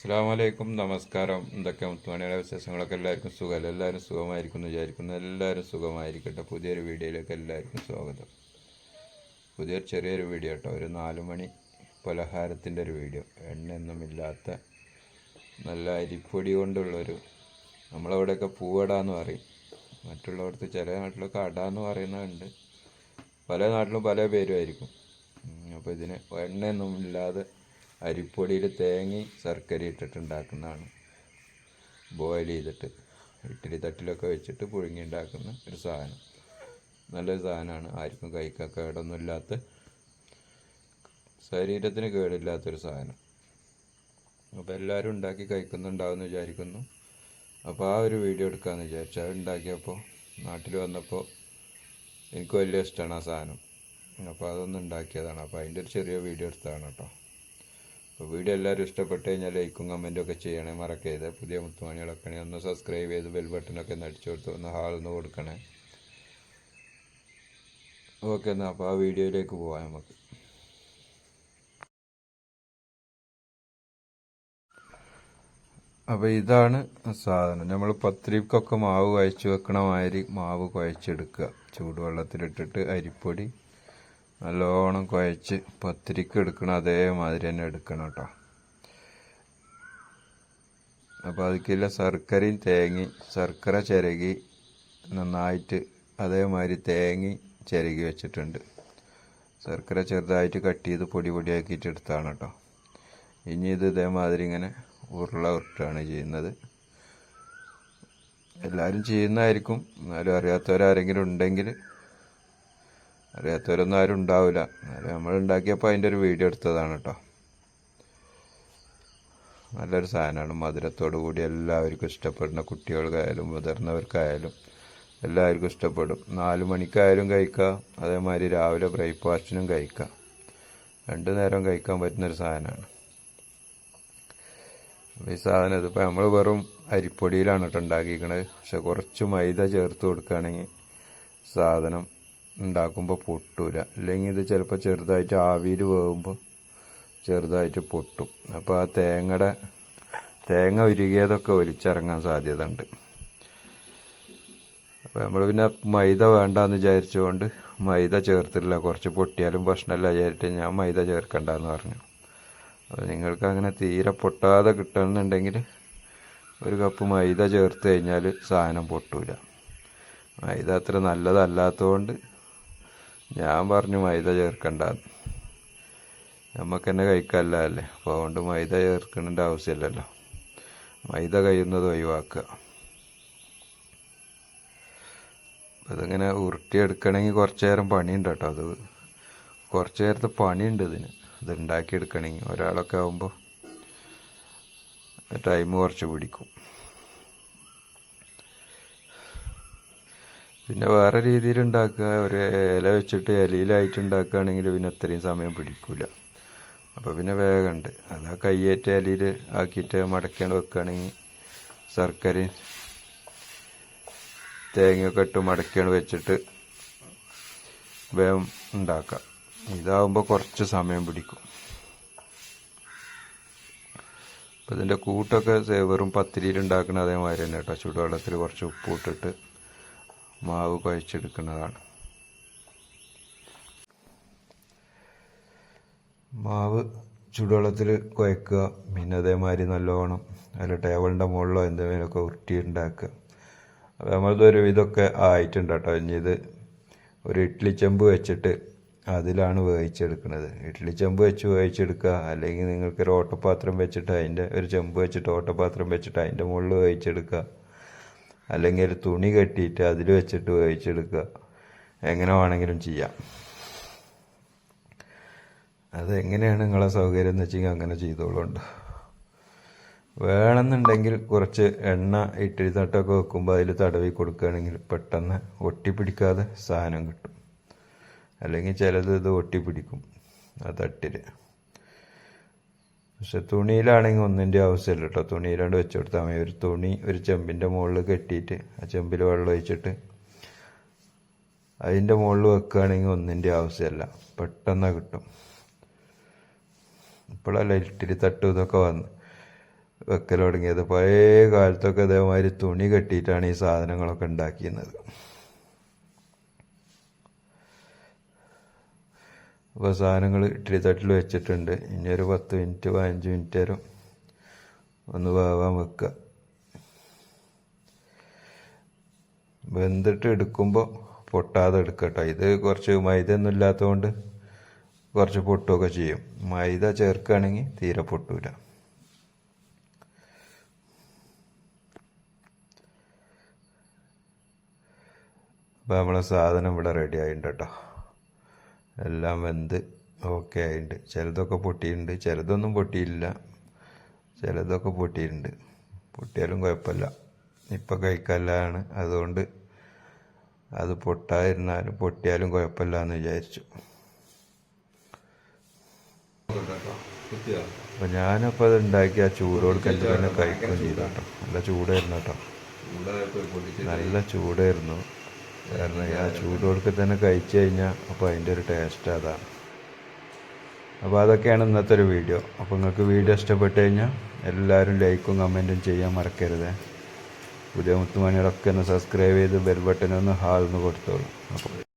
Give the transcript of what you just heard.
അസ്സാമലൈക്കും നമസ്കാരം. എന്തൊക്കെ മുത്തുമണിയുടെ വിശേഷങ്ങളൊക്കെ എല്ലാവർക്കും സുഖമല്ല എല്ലാവരും സുഖമായിരിക്കും എന്ന് വിചാരിക്കുന്നു. എല്ലാവരും സുഖമായിരിക്കട്ടെ. പുതിയൊരു വീഡിയോയിലേക്ക് എല്ലാവർക്കും സ്വാഗതം. പുതിയൊരു ചെറിയൊരു വീഡിയോ കേട്ടോ. ഒരു നാല് മണി പലഹാരത്തിന്റെ ഒരു വീഡിയോ. എണ്ണയൊന്നുമില്ലാത്ത നല്ല അരിപ്പൊടി കൊണ്ടുള്ളൊരു നമ്മളവിടെയൊക്കെ പൂവട എന്ന് പറയും. മറ്റുള്ളവർക്ക് ചില നാട്ടിലൊക്കെ അട എന്ന് പറയുന്നുണ്ട് പല നാട്ടിലും പല പേരുമായിരിക്കും. അപ്പോൾ ഇതിന് എണ്ണയൊന്നും ഇല്ലാതെ അരിപ്പൊടിയിൽ തേങ്ങയും ശർക്കര ഇട്ടിട്ട് ഉണ്ടാക്കുന്നതാണ് ബോയിൽ ചെയ്തിട്ട് ഇഡ്ഡലി തട്ടിലൊക്കെ വെച്ചിട്ട് പുഴുങ്ങി ഉണ്ടാക്കുന്ന ഒരു സാധനം. നല്ലൊരു സാധനമാണ്. ആർക്കും കഴിക്കാൻ കേടൊന്നും ഇല്ലാത്ത ശരീരത്തിന് കേടില്ലാത്തൊരു സാധനം. അപ്പോൾ എല്ലാവരും ഉണ്ടാക്കി കഴിക്കുന്നുണ്ടാവുമെന്ന് വിചാരിക്കുന്നു. അപ്പോൾ ആ ഒരു വീഡിയോ എടുക്കാമെന്ന് വിചാരിച്ചു. അത് ഉണ്ടാക്കിയപ്പോൾ നാട്ടിൽ വന്നപ്പോൾ എനിക്ക് വലിയ ഇഷ്ടമാണ് ആ സാധനം. അപ്പോൾ അതൊന്ന് ഉണ്ടാക്കിയതാണ്. അപ്പോൾ അതിന്റെ ഒരു ചെറിയ വീഡിയോ എടുത്തതാണ് കേട്ടോ. അപ്പോൾ വീഡിയോ എല്ലാവരും ഇഷ്ടപ്പെട്ട് കഴിഞ്ഞാൽ ലൈക്കും കമന്റും ഒക്കെ ചെയ്യണേ മറക്കരുത്. പുതിയ മുത്തുമണികളൊക്കെ ഒന്ന് സബ്സ്ക്രൈബ് ചെയ്ത് ബെൽ ബട്ടനൊക്കെ ഒന്ന് അടിച്ചു കൊടുത്ത് ഒന്ന് ഹാളൊന്ന് കൊടുക്കണേ. ഓക്കെ എന്നാൽ അപ്പോൾ ആ വീഡിയോയിലേക്ക് പോവാം നമുക്ക്. അപ്പോൾ ഇതാണ് സാധനം. നമ്മൾ പത്തിരിക്കൊക്കെ മാവ് കുഴച്ച് വെക്കണ മാതിരി മാവ് കുഴച്ചെടുക്കുക. ചൂടുവെള്ളത്തിലിട്ടിട്ട് അരിപ്പൊടി നല്ലോണം കുഴച്ച് പത്തിരിക്ക് എടുക്കണം അതേമാതിരി തന്നെ എടുക്കണം കേട്ടോ. അപ്പോൾ അതിക്കില്ല ശർക്കരയും തേങ്ങി ശർക്കര ചിരകി നന്നായിട്ട് അതേമാതിരി തേങ്ങി ചിരകി വെച്ചിട്ടുണ്ട്. ശർക്കര ചെറുതായിട്ട് കട്ട് ചെയ്ത് പൊടി പൊടിയാക്കിയിട്ട് എടുത്താണ് കേട്ടോ. ഇനി ഇത് ഇതേമാതിരി ഇങ്ങനെ ഉരുള ഉരുട്ടാണ് ചെയ്യുന്നത്. എല്ലാവരും ചെയ്യുന്നതായിരിക്കും. എന്നാലും അറിയാത്തവരാരെങ്കിലും ഉണ്ടെങ്കിൽ അറിയാത്തവരൊന്നും ആരും ഉണ്ടാവില്ല നമ്മൾ ഉണ്ടാക്കിയപ്പോൾ അതിന്റെ ഒരു വീഡിയോ എടുത്തതാണ് കേട്ടോ നല്ലൊരു സാധനമാണ്. മധുരത്തോടു കൂടി എല്ലാവർക്കും ഇഷ്ടപ്പെടുന്ന കുട്ടികൾക്കായാലും മുതിർന്നവർക്കായാലും എല്ലാവർക്കും ഇഷ്ടപ്പെടും. നാല് മണിക്കായാലും കഴിക്കാം. അതേമാതിരി രാവിലെ ബ്രേക്ക്ഫാസ്റ്റിനും കഴിക്കാം. രണ്ടു നേരം കഴിക്കാൻ പറ്റുന്നൊരു സാധനമാണ്. ഈ സാധനം ഇതിപ്പോൾ നമ്മൾ വെറും അരിപ്പൊടിയിലാണ് കേട്ടോ ഉണ്ടാക്കിയിരിക്കുന്നത് പക്ഷെ കുറച്ച് മൈദ ചേർത്ത് കൊടുക്കുകയാണെങ്കിൽ സാധനം ഉണ്ടാക്കുമ്പോൾ പൊട്ടൂല. അല്ലെങ്കിൽ ഇത് ചിലപ്പോൾ ചെറുതായിട്ട് ആവിയിൽ വേകുമ്പോൾ ചെറുതായിട്ട് പൊട്ടും. അപ്പോൾ ആ തേങ്ങയുടെ തേങ്ങ ഉരുകിയതൊക്കെ ഒലിച്ചിറങ്ങാൻ സാധ്യത ഉണ്ട് അപ്പോൾ നമ്മൾ പിന്നെ മൈദ വേണ്ടാന്ന് വിചാരിച്ചുകൊണ്ട് മൈദ ചേർത്തില്ല കുറച്ച് പൊട്ടിയാലും പ്രശ്നമില്ല വിചാരിച്ചിട്ട് ഞാൻ മൈദ ചേർക്കണ്ടെന്ന് പറഞ്ഞു. അപ്പോൾ നിങ്ങൾക്ക് അങ്ങനെ തീരെ പൊട്ടാതെ കിട്ടണമെന്നുണ്ടെങ്കിൽ ഒരു കപ്പ് മൈദ ചേർത്ത് കഴിഞ്ഞാൽ സാധനം പൊട്ടൂല. മൈദ അത്ര നല്ലതല്ലാത്തതുകൊണ്ട് ഞാൻ പറഞ്ഞു മൈദ ചേർക്കണ്ട. നമുക്ക് തന്നെ കഴിക്കല്ല അല്ലേ? അപ്പോൾ അതുകൊണ്ട് മൈദ ചേർക്കേണ്ട ആവശ്യമില്ലല്ലോ. മൈദ കഴിയുന്നത് ഒഴിവാക്കുക. അപ്പോൾ ഇതിങ്ങനെ ഉരുട്ടിയെടുക്കണമെങ്കിൽ കുറച്ച് നേരം പണിയുണ്ട് കേട്ടോ. അത് കുറച്ച് നേരത്തെ പണിയുണ്ട് ഇതിന്. ഇത് ഉണ്ടാക്കിയെടുക്കണമെങ്കിൽ. ഒരാളൊക്കെ ആകുമ്പോൾ ടൈം കുറച്ച് പിടിക്കും. പിന്നെ വേറെ രീതിയിൽ ഉണ്ടാക്കുക. ഒരു ഇല വെച്ചിട്ട് ഇലയിലായിട്ട് ഉണ്ടാക്കുകയാണെങ്കിൽ പിന്നെ അത്രയും സമയം പിടിക്കില്ല അപ്പോൾ പിന്നെ വേഗമുണ്ട് അത് ആ കയ്യേറ്റ ഇലയിൽ ആക്കിയിട്ട് മടക്കേണ്ട വെക്കുകയാണെങ്കിൽ ശർക്കരയും തേങ്ങയൊക്കെ ഇട്ട് മടക്കേണ്ട വെച്ചിട്ട് വേഗം ഉണ്ടാക്കാം. ഇതാവുമ്പോൾ കുറച്ച് സമയം പിടിക്കും. അപ്പം ഇതിന്റെ കൂട്ടൊക്കെ വെറും പത്തിരിയിൽ ഉണ്ടാക്കുന്ന അതേമാതിരി തന്നെ കേട്ടോ. ചൂടുവെള്ളത്തിൽ കുറച്ച് ഉപ്പ് ഇട്ടിട്ട് മാവ് കുഴച്ചെടുക്കുന്നതാണ്. മാവ് ചൂടുവെള്ളത്തിൽ കുഴക്കുക. പിന്നെ അതേമാതിരി നല്ലോണം അതിൽ ടേബിളിന്റെ മുകളിലോ എന്തെങ്കിലുമൊക്കെ ഉരുട്ടി ഉണ്ടാക്കുക അപ്പോൾ നമ്മളത് ഒരു ഇതൊക്കെ ആയിട്ടുണ്ട് കേട്ടോ. ഇനി ഇത് ഒരു ഇഡ്ഡലി ചെമ്പ് വെച്ചിട്ട് അതിലാണ് വേവിച്ചെടുക്കുന്നത്. ഇഡ്ഡലി ചെമ്പ് വെച്ച് വേവിച്ചെടുക്കുക. അല്ലെങ്കിൽ നിങ്ങൾക്ക് ഒരു ഓട്ടപാത്രം വെച്ചിട്ട് അതിന്റെ ഒരു ചെമ്പ് വെച്ചിട്ട് ഓട്ടപാത്രം വെച്ചിട്ട് അതിന്റെ മുകളിൽ വേവിച്ചെടുക്കുക. അല്ലെങ്കിൽ ഒരു തുണി കെട്ടിയിട്ട് അതിൽ വെച്ചിട്ട് വേവിച്ചെടുക്കുക. എങ്ങനെ വേണമെങ്കിലും ചെയ്യാം. അതെങ്ങനെയാണ് നിങ്ങളെ സൗകര്യം എന്ന് വെച്ചെങ്കിൽ അങ്ങനെ ചെയ്തോളുണ്ട്. വേണമെന്നുണ്ടെങ്കിൽ കുറച്ച് എണ്ണ ഇഡ്ഡലി തട്ടൊക്കെ വെക്കുമ്പോൾ അതിൽ തടവി കൊടുക്കുകയാണെങ്കിൽ പെട്ടെന്ന് ഒട്ടിപ്പിടിക്കാതെ സാധനം കിട്ടും. അല്ലെങ്കിൽ ചിലത് ഇത് ഒട്ടിപ്പിടിക്കും ആ തട്ടിൽ. പക്ഷെ തുണിയിലാണെങ്കിൽ ഒന്നിന്റെ ആവശ്യമില്ല കേട്ടോ തുണിയിലാണ്ട് വെച്ച് കൊടുത്താൽ മതി. ഒരു തുണി ഒരു ചെമ്പിന്റെ മുകളിൽ കെട്ടിയിട്ട് ആ ചെമ്പിൽ വെള്ളം ഒഴിച്ചിട്ട് അതിന്റെ മുകളിൽ വെക്കുകയാണെങ്കിൽ ഒന്നിന്റെ ആവശ്യമില്ല. പെട്ടെന്ന് കിട്ടും. ഇപ്പോഴല്ല ഇട്ടിരി തട്ടും ഇതൊക്കെ വന്ന് വെക്കൽ തുടങ്ങിയത്. പഴയ കാലത്തൊക്കെ ഇതേമാതിരി തുണി കെട്ടിയിട്ടാണ് ഈ സാധനങ്ങളൊക്കെ ഉണ്ടാക്കിയിരുന്നത്. അപ്പോൾ സാധനങ്ങൾ ഇഡ്ഡലി തട്ടിൽ വെച്ചിട്ടുണ്ട്. ഇനി ഒരു പത്ത് മിനിറ്റ് പതിനഞ്ച് മിനിറ്റ് നേരം ഒന്ന് വേവാൻ വെക്കുക. വെന്തിട്ട് എടുക്കുമ്പോൾ പൊട്ടാതെ എടുക്കട്ടോ ഇത് കുറച്ച് മൈദ ഒന്നും ഇല്ലാത്തതുകൊണ്ട് കുറച്ച് പൊട്ടുകയൊക്കെ ചെയ്യും. മൈദ ചേർക്കുകയാണെങ്കിൽ തീരെ പൊട്ടൂല. അപ്പോൾ നമ്മളെ സാധനം ഇവിടെ റെഡി ആയിട്ടുണ്ട് കേട്ടോ. എല്ലാം വെന്ത് ഓക്കെ ആയിട്ടുണ്ട് ചിലതൊക്കെ പൊട്ടിയിട്ടുണ്ട് ചിലതൊന്നും പൊട്ടിയില്ല. ചിലതൊക്കെ പൊട്ടിയിട്ടുണ്ട് പൊട്ടിയാലും കുഴപ്പമില്ല ഇപ്പം കഴിക്കല്ലാണ് അതുകൊണ്ട് അത് പൊട്ടാതിരുന്നാലും പൊട്ടിയാലും കുഴപ്പമില്ല എന്ന് വിചാരിച്ചു. അപ്പോൾ ഞാനപ്പോൾ അത് ഉണ്ടാക്കി ആ ചൂടോട് കൊടുക്കുന്നത് തന്നെ കഴിക്കുകയും ചെയ്തു കേട്ടോ. നല്ല ചൂടായിരുന്നു കേട്ടോ. നല്ല ചൂടായിരുന്നു. കാരണം ആ ചൂടോടുക്ക് തന്നെ കഴിച്ചു കഴിഞ്ഞാൽ അപ്പോൾ അതിന്റെ ഒരു ടേസ്റ്റ് അതാണ്. അപ്പോൾ അതൊക്കെയാണ് ഇന്നത്തെ ഒരു വീഡിയോ അപ്പോൾ നിങ്ങൾക്ക് വീഡിയോ ഇഷ്ടപ്പെട്ട് കഴിഞ്ഞാൽ എല്ലാവരും ലൈക്കും കമന്റും ചെയ്യാൻ മറക്കരുത്. പുതിയ മുത്തുമണികളൊക്കെ ഒന്ന് സബ്സ്ക്രൈബ് ചെയ്ത് ബെൽ ബട്ടൺ ഒന്ന് ഹാൾന്ന് കൊടുത്തോളൂ. അപ്പോൾ